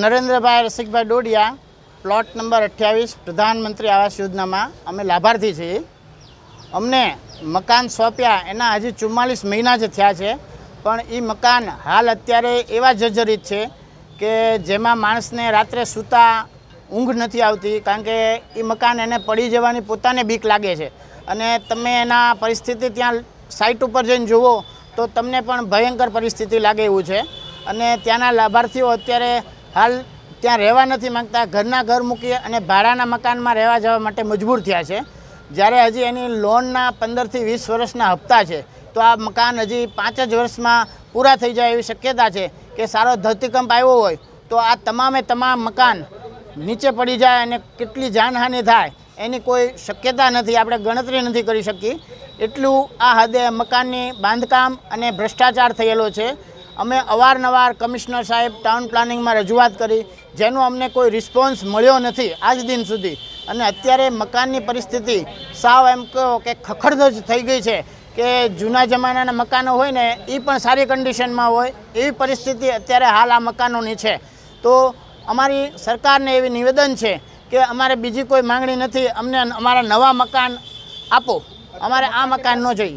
Narendrabhai Rasikbhai Dodiya plot number અઠ્યાવીસ, પ્રધાનમંત્રી આવાસ યોજનામાં અમે લાભાર્થી છીએ. અમને મકાન સોંપ્યા, એના હજી ચુમ્માલીસ મહિના જ થયા છે. પણ એ મકાન હાલ અત્યારે એવા જર્જરિત છે કે જેમાં માણસને રાત્રે સૂતા ઊંઘ નથી આવતી, કારણ કે એ મકાન એને પડી જવાની પોતાને બીક લાગે છે. અને તમે એના પરિસ્થિતિ ત્યાં સાઇટ ઉપર જઈને જુઓ, તો તમને પણ ભયંકર પરિસ્થિતિ લાગે એવું છે. અને ત્યાંના લાભાર્થીઓ અત્યારે હાલ ત્યાં રહેવા નથી માંગતા. ઘરના ઘર મૂકી અને ભાડાના મકાનમાં રહેવા જવા માટે મજબૂર થયા છે. જ્યારે હજી એની લોનના પંદરથી વીસ વર્ષના હપ્તા છે, તો આ મકાન હજી પાંચ જ વર્ષમાં પૂરા થઈ જાય એવી શક્યતા છે કે સારો ધરતીકંપ આવ્યો હોય, તો આ તમામે તમામ મકાન નીચે પડી જાય અને કેટલી જાનહાનિ થાય એની કોઈ શક્યતા નથી. આપણે ગણતરી નથી કરી શકી એટલું આ હદે મકાનની બાંધકામ અને ભ્રષ્ટાચાર થયેલો છે. અમે અવારનવાર કમિશનર સાહેબ ટાઉન પ્લાનિંગમાં રજૂઆત કરી, જેનો અમને કોઈ રિસ્પોન્સ મળ્યો નથી આજ દિન સુધી. અને અત્યારે મકાનની પરિસ્થિતિ સાવ એમ કહો કે ખખડધજ થઈ ગઈ છે કે જૂના જમાનાના મકાનો હોય ને, એ પણ સારી કન્ડિશનમાં હોય, એવી પરિસ્થિતિ અત્યારે હાલ આ મકાનોની છે. તો અમારી સરકારને એવી નિવેદન છે કે અમારે બીજી કોઈ માંગણી નથી, અમને અમારા નવા મકાન આપો. અમારે આ મકાન ન જોઈએ.